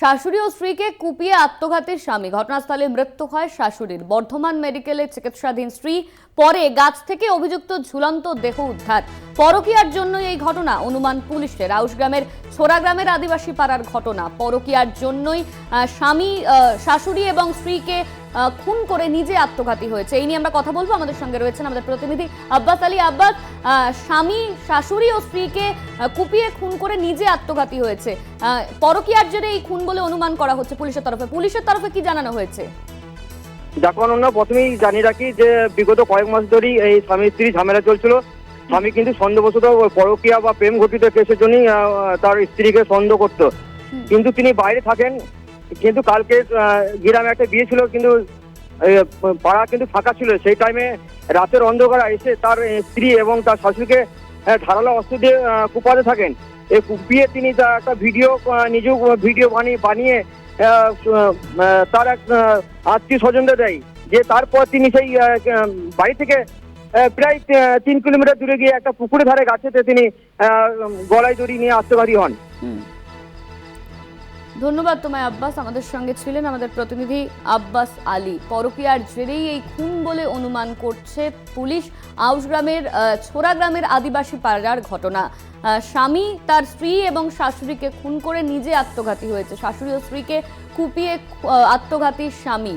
শাশুড়ি ও স্ত্রীকে কুপিয়ে আত্মঘাতের স্বামী। ঘটনাস্থলে মৃত্যু হয় শাশুড়ির। বর্ধমান মেডিকেলে চিকিৎসাধীন স্ত্রী পরে গাছ থেকে অভিযুক্ত ঝুলন্ত দেহ উদ্ধার। পরকিয়ার জন্য এই ঘটনা। অনুমান পুলিশের। আউশ গ্রামের ছোড়া গ্রামের আদিবাসী পাড়ার ঘটনা। পরকিয়ার জন্যই স্বামী শাশুড়ি এবং স্ত্রীকে খুন করে নিজে আত্মঘাতী হয়েছে। এই নিয়ে আমরা কথা বলব। আমাদের সঙ্গে রয়েছেন আমাদের প্রতিনিধি আব্বাস আলী। আব্বাস স্বামী শাশুড়ি ও স্ত্রীকে কুপিয়ে খুন করে নিজে আত্মঘাতী হয়েছে। পরকীয়ার জেরে এই খুন বলে অনুমান করা হচ্ছে পুলিশের তরফে। পুলিশের তরফে কি জানানো হয়েছে? দেখো অনন্যা প্রথমেই জানিয়ে রাখি যে বিগত কয়েক মাস ধরেই এই স্বামী স্ত্রী ঝামেলা চলছিল। স্বামী কিন্তু সন্দেহবশত পরকীয়া বা প্রেম ঘটিত কেসের জন্যই তার স্ত্রীকে সন্দেহ করতো। কিন্তু তিনি বাইরে থাকেন। কিন্তু কালকে গ্রামে একটা বিয়ে ছিল, কিন্তু পাড়া কিন্তু ফাঁকা ছিল। সেই টাইমে রাতের অন্ধকার এসে তার স্ত্রী এবং তার শাশুড়িকে ধারালো অস্ত্র দিয়ে কুপাতে থাকেন। এই কুপিয়ে তিনি তার একটা ভিডিও নিজেও ভিডিও বানিয়ে বানিয়ে তার এক আত্মীয় স্বজনদের দেয়। যে তারপর তিনি সেই বাড়ি থেকে প্রায় তিন কিলোমিটার দূরে গিয়ে একটা পুকুরে ধারে গাছেতে তিনি গলায় দড়ি নিয়ে আত্মঘাতী হন। ধন্যবাদ তোমায়, আব্বাস। আমাদের সঙ্গে ছিলেন আমাদের প্রতিনিধি আব্বাস আলী। পরকিয়ার জেরেই এই খুন বলে অনুমান করছে পুলিশ। আউসগ্রামের ছোড়া গ্রামের আদিবাসী পাড়ার ঘটনা। স্বামী তার স্ত্রী এবং শাশুড়িকে খুন করে নিজে আত্মঘাতী হয়েছে। শাশুড়ি ও স্ত্রীকে কুপিয়ে আত্মঘাতী স্বামী।